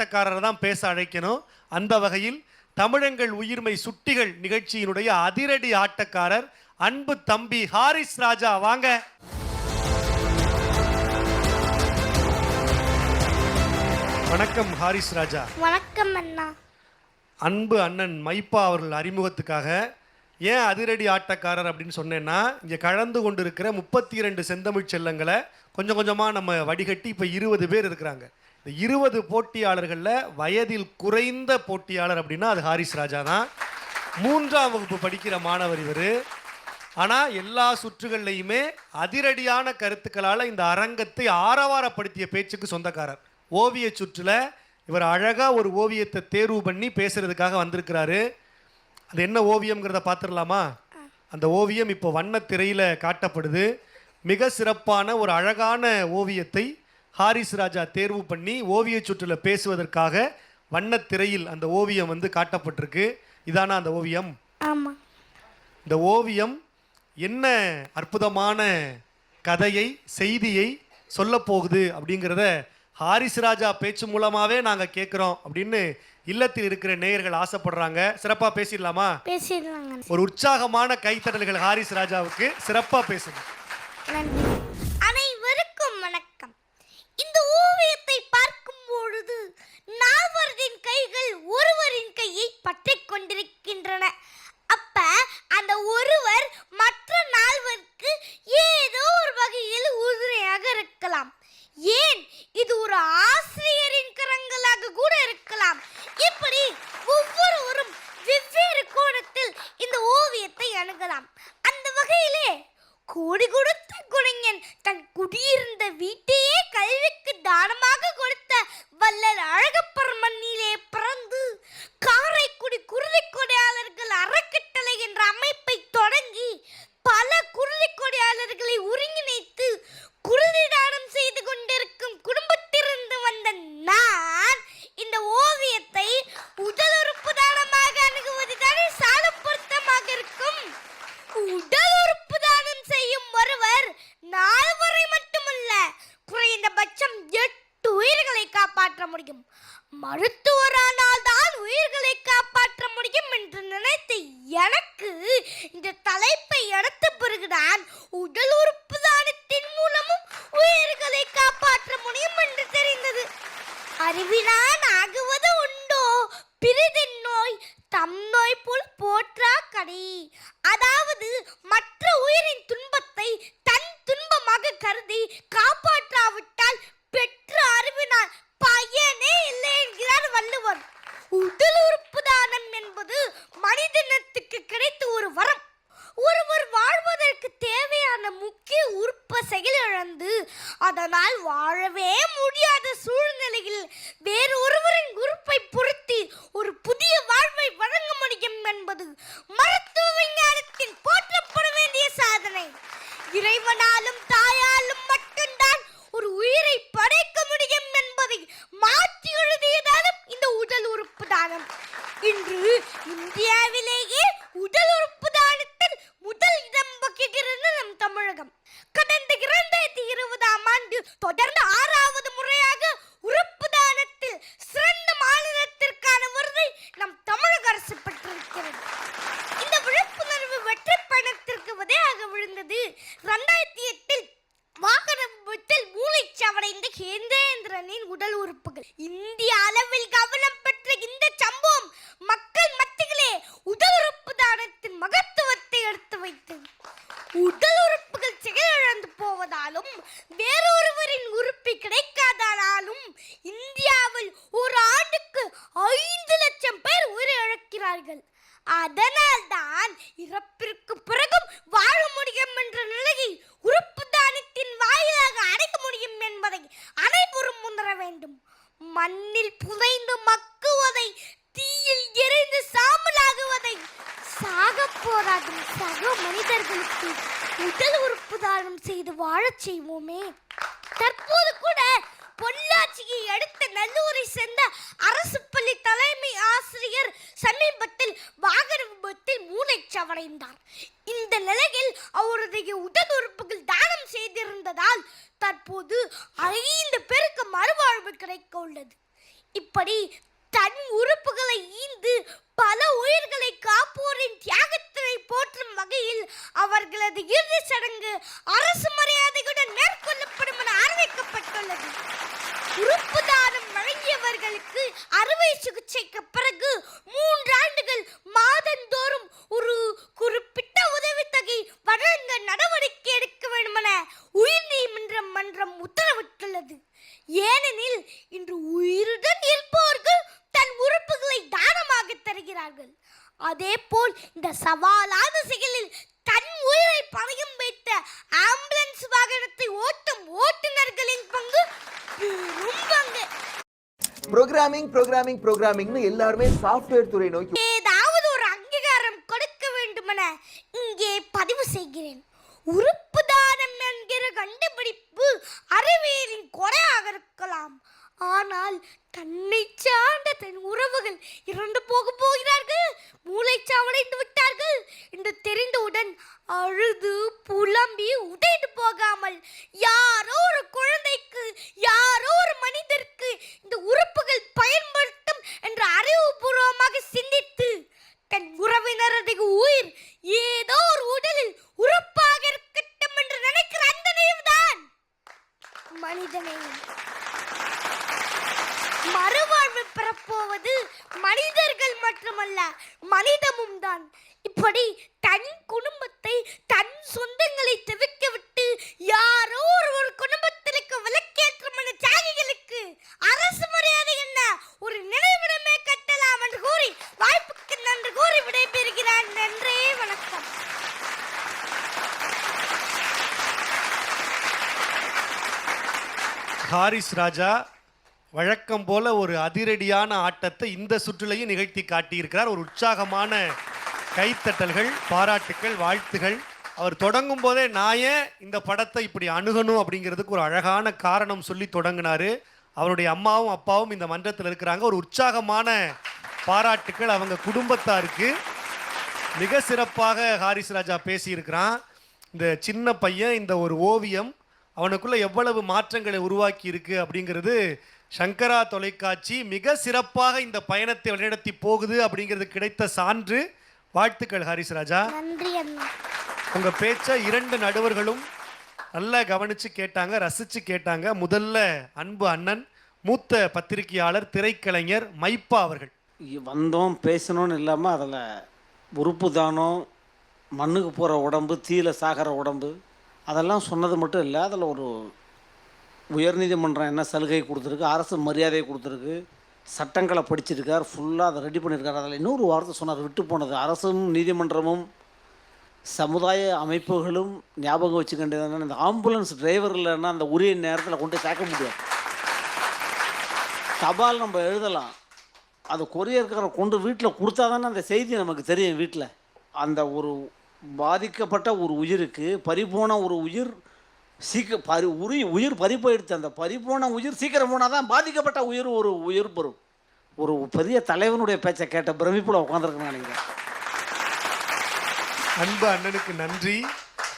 ஆட்டக்காரரை தான் பேச அழைக்கணும். அந்த வகையில் தமிழங்கள் உயிர்மை சுட்டிகள் நிகழ்ச்சியினுடைய அதிரடி ஆட்டக்காரர் அன்பு தம்பி ஹாரிஸ் ராஜா. வாங்க. வணக்கம் ஹாரிஸ் ராஜா. வணக்கம் அண்ணா. அன்பு அண்ணன் மைப்பா அவர்கள் அறிமுகத்துக்காக ஏன் அதிரடி ஆட்டக்காரர் அப்படின்னு சொன்னேன்னா இங்கே கலந்து கொண்டிருக்கிற முப்பத்தி இரண்டு செந்தமிழ் செல்லங்களை கொஞ்சம் கொஞ்சமாக நம்ம வடிகட்டி இப்போ இருபது பேர் இருக்கிறாங்க. இந்த இருபது போட்டியாளர்களில் வயதில் குறைந்த போட்டியாளர் அப்படின்னா அது ஹாரிஸ் ராஜா தான். மூன்றாம் வகுப்பு படிக்கிற மாணவர் இவர். ஆனால் எல்லா சுற்றுகள்லையுமே அதிரடியான கருத்துக்களால் இந்த அரங்கத்தை ஆரவாரப்படுத்திய பேச்சுக்கு சொந்தக்காரர். ஓவிய சுற்றில் இவர் அழகாக ஒரு ஓவியத்தை தேர்வு பண்ணி பேசுகிறதுக்காக வந்திருக்கிறாரு. அது என்ன ஓவியம்ங்கிறத பார்த்துடலாமா அந்த ஓவியம் இப்போ வண்ணத்திரையில் காட்டப்படுது. மிக சிறப்பான ஒரு அழகான ஓவியத்தை ஹாரிஸ் ராஜா தேர்வு பண்ணி ஓவிய சுற்றுல பேசுவதற்காக வண்ணத் திரையில் அந்த ஓவியம் வந்து காட்டப்பட்டிருக்கு. இதானா அந்த ஓவியம்? ஆமாம் இந்த ஓவியம் என்ன அற்புதமான கதையை செய்தியை சொல்லப் போகுது அப்படிங்கிறத ஹாரிஸ் ராஜா பேச்சு மூலமாகவே நாங்கள் கேட்குறோம் அப்படின்னு இல்லத்தில் இருக்கிற நேயர்கள் ஆசைப்படுறாங்க. சிறப்பாக பேசிடலாமா? பேசிடலாங்க. ஒரு உற்சாகமான கைத்தட்டல்கள் ஹாரிஸ் ராஜாவுக்கு. சிறப்பாக பேசுங்க. நன்றி. ஒருவரின் கையை கொண்டிருக்கின்றன. அப்ப அந்த ஒருவர் மற்ற நால்வருக்கு ஏதோ ஒரு வகையில் உறுதுணையாக இருக்கலாம். ஏன்? இது ஒரு ஆசிரியரின் கரங்களாக கூட இருக்கலாம். இப்படி ஒவ்வொருவரும் வெவ்வேறு கோணத்தில் இந்த ஓவியத்தை அணுகலாம். அந்த வகையிலே கோடி கொடுத்த குணைஞன் தன் குடியிருந்த வீட்டையே கல்விக்கு தானம் கொடுத்த வள்ளல் அழகப்பர் மண்ணிலே பிறந்து காரைக்குடி குருதி கொடையாளர்கள் அறக்கட்டளை என்ற அமைப்பை தொடங்கி பல குருதி கொடையாளர்களை ஒருங்கிணைத்து குருதி தானம் செய்து கொண்டிருக்கும் குடும்பத்திலிருந்து வந்த நான் இந்த ஓவியத்தை உடல் உறுப்பு தானமாக அணுகுவது தானே சால பொருத்தமாக இருக்கும் உடல் உறுப்பு தானம் செய்யும் ஒருவர் நால்வரை மட்டுமல்ல குறைந்தபட்சம் எட்டு உயிர்களை காப்பாற்ற முடியும் மருத்துவரானால் தான் உயிர்களை காப்பாற்ற முடியும் என்று நினைத்த எனக்கு இந்த தலைப்பை எடுத்த பிறகுதான் உடல் உறுப்பு தானத்தின் மூலமும் உயிர்களை காப்பாற்ற முடியும் என்று தெரிந்தது. அறிவினான் ஆகுவது உண்டோ? பிரிதின் நோய் தம் நோய் போல் போற்றா கடை அதாவது மற்ற உயிரின் துன்பத்தை தன் துன்பமாக கருதி காப்பாற்றாவிட்டால் பெற்று அறிவினால் ஐயனே இல்லை என்கிறார் வள்ளுவர். உடல் உறுப்பு தானம் என்பது மனிதனத்துக்கு கிடைத்த ஒரு வரம். ஒருவர் வாழ்வதற்கு தேவையான முக்கிய உறுப்ப செயலிழந்து அதனால் வாழவே முடியாத சூழ்நிலையில் வேறு ஒருவரின் உறுப்பை பொருத்தி ஒரு புதிய வாழ்வை வழங்க முடியும் என்பது மருத்துவ விஞ்ஞானத்தில் போற்றப்பட வேண்டிய சாதனை. இறைவனாலும் தாயாலும் மட்டும்தான் ஒரு உயிரை மகத்துவத்தை எடுத்து வைத்தது உடல் உறுப்புகள் செயலிழந்து போவதாலும் வேறொருவரின் உறுப்பு கிடைக்காததாலும் இந்தியாவில் ஒரு ஆண்டுக்கு ஐந்து லட்சம் பேர் உயிரிழக்கிறார்கள். அதனால்தான் இறப்பிற்கு பிறகும் வாழ முடியும் என்ற நிலையை உறுப்பு உடல் உறுப்பு தானம் செய்து வாழச் செய்வோமே. தற்போது சவாலான செயலில் தன் உயிரை பணயம் வைத்த ஆம்புலன்ஸ் வாகனத்தை ஓட்டும் ஓட்டுநர்களின் பங்கு பெரும் பங்கு. ப்ரோக்ராமிங் ப்ரோக்ராமிங் ப்ரோக்ராமிங்னு எல்லாருமே சாஃப்ட்வேர் துறை நோக்கி தன் குடும்பத்தை தன் சொந்தங்களை தவிர்க்க விட்டு யாரோ ஒரு ஒரு குடும்பத்திற்கு விலக்கேற்ற மன தியாகிகளுக்கு அரசு மரியாதை என்ன? ஒரு நினைவிடமே கட்டலாம் என்று கூறி வாய்ப்புக்கு நன்றி கூறி விடைபெறுகிறான். நன்றே வணக்கம். ஹாரிஸ் ராஜா வழக்கம் போல ஒரு அதிரடியான ஆட்டத்தை இந்த சுற்றுலையும் நிகழ்த்தி காட்டியிருக்கிறார். ஒரு உற்சாகமான கைத்தட்டல்கள் பாராட்டுக்கள் வாழ்த்துகள். அவர் தொடங்கும் போதே நான் ஏன் இந்த படத்தை இப்படி அணுகணும் அப்படிங்கிறதுக்கு ஒரு அழகான காரணம் சொல்லி தொடங்கினாரு. அவருடைய அம்மாவும் அப்பாவும் இந்த மன்றத்தில் இருக்கிறாங்க. ஒரு உற்சாகமான பாராட்டுக்கள் அவங்க குடும்பத்தாருக்கு. மிக சிறப்பாக ஹாரிஸ் ராஜா பேசியிருக்கிறான். இந்த சின்ன பையன் இந்த ஒரு ஓவியம் அவனுக்குள்ள எவ்வளவு மாற்றங்களை உருவாக்கி இருக்கு அப்படிங்கிறது சங்கரா தொலைக்காட்சி மிக சிறப்பாக இந்த பயணத்தை வழிநடத்தி போகுது அப்படிங்கிறது கிடைத்த சான்று. வாழ்த்துக்கள் ஹாரிஸ் ராஜா. நன்றி அண்ணா. உங்க பேச்சை இரண்டு நடுவர்களும் நல்லா கவனிச்சு கேட்டாங்க ரசிச்சு கேட்டாங்க. முதல்ல அன்பு அண்ணன் மூத்த பத்திரிகையாளர் திரைக்கலைஞர் மைப்பா அவர்கள். வந்தோம் பேசணும்னு இல்லாமல் அதில் உறுப்பு தானம் மண்ணுக்கு போகிற உடம்பு தீயில சாகிற உடம்பு அதெல்லாம் சொன்னது மட்டும் இல்லை. அதில் ஒரு உயர்நீதிமன்றம் என்ன சலுகை கொடுத்துருக்கு அரசு மரியாதை கொடுத்துருக்கு. சட்டங்களை படிச்சிருக்கார் ஃபுல்லாக அதை ரெடி பண்ணியிருக்கார் அதில் இன்னொரு வார்த்தை சொன்னார் விட்டு போனது. அரசும் நீதிமன்றமும் சமுதாய அமைப்புகளும் ஞாபகம் வச்சுக்க இந்த ஆம்புலன்ஸ் டிரைவர் இல்லைன்னா அந்த உரிய நேரத்தில் கொண்டு போய் சேர்க்க முடியாது. தபால் நம்ம எழுதலாம். அது கொரியர்காரர் கொண்டு வீட்டில் கொடுத்தா தானே அந்த செய்தி நமக்கு தெரியும் வீட்டில் அந்த ஒரு பாதிக்கப்பட்ட ஒரு உயிருக்கு பறிபோன ஒரு உயிர் சீக்க பறி உரி உயிர் பறி போயிடுச்சு அந்த பறிபோன உயிர் சீக்கிரம் போனால் தான் பாதிக்கப்பட்ட உயிர் ஒரு உயிர் பெறும். ஒரு பெரிய தலைவனுடைய பேச்சை கேட்ட பிரமிப்பில் உட்காந்துருக்கேன் நினைக்கிறேன். அன்பு அண்ணனுக்கு நன்றி.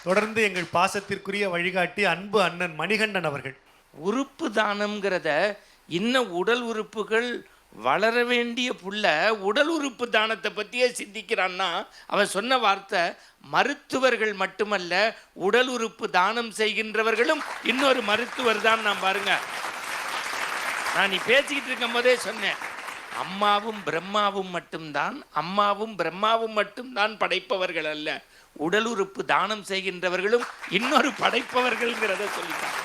தொடர்ந்து எங்கள் பாசத்திற்குரிய வழிகாட்டி அன்பு அண்ணன் மணிகண்டன் அவர்கள். உறுப்பு தானம்ங்கிறத இன்னும் உடல் உறுப்புகள் வளர வேண்டிய புள்ள உடல் உறுப்பு தானத்தை பற்றியே சிந்திக்கிறான்னா அவன் சொன்ன வார்த்தை மருத்துவர்கள் மட்டுமல்ல உடல் உறுப்பு தானம் செய்கின்றவர்களும் இன்னொரு மருத்துவர் தான் நான் பாருங்க. நான் நீ பேசிக்கிட்டு இருக்கும் போதே சொன்னேன் அம்மாவும் பிரம்மாவும் மட்டும்தான் அம்மாவும் பிரம்மாவும் மட்டும்தான் படைப்பவர்கள் அல்ல. உடல் உறுப்பு தானம் செய்கின்றவர்களும் இன்னொரு படைப்பவர்கள்ங்கிறத சொல்லிட்டான்.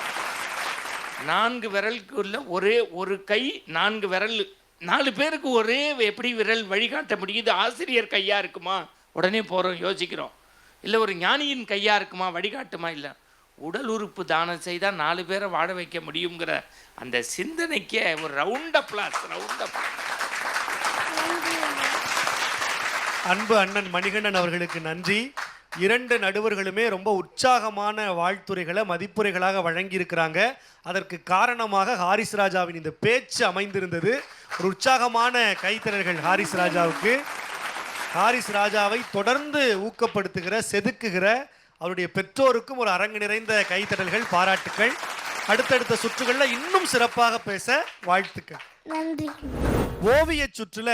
நான்கு விரலுக்குள்ள ஒரே ஒரு கை நான்கு விரல் நாலு பேருக்கு ஒரே எப்படி விரல் வழிகாட்ட முடியுது? ஆசிரியர் கையாக இருக்குமா? உடனே போகிறோம் யோசிக்கிறோம். இல்லை ஒரு ஞானியின் கையாக இருக்குமா? வழிகாட்டுமா இல்லை. உடல் உறுப்பு தானம் செய்தால் நாலு பேரை வாழ வைக்க முடியுங்கிற அந்த சிந்தனைக்கே ஒரு ரவுண்ட் அப்ளாஸ் ரவுண்ட் அப்ளாஸ் அன்பு அண்ணன் மணிகண்டன் அவர்களுக்கு நன்றி. இரண்டு நடுவர்களுமே ரொம்ப உற்சாகமான வாழ்த்துரைகளை மதிப்புரைகளாக வழங்கியிருக்கிறாங்க. அதற்கு காரணமாக ஹாரிஸ் ராஜாவின் இந்த பேச்சு அமைந்திருந்தது. ஒரு உற்சாகமான கைத்தறல்கள் ஹாரிஸ் ராஜாவுக்கு. ஹாரிஸ் ராஜாவை தொடர்ந்து ஊக்கப்படுத்துகிற செதுக்குகிற அவருடைய பெற்றோருக்கும் ஒரு அரங்கு நிறைந்த கைத்தறல்கள் பாராட்டுக்கள். அடுத்தடுத்த சுற்றுகளில் இன்னும் சிறப்பாக பேச வாழ்த்துக்கள். நன்றி. ஓவிய சுற்றுல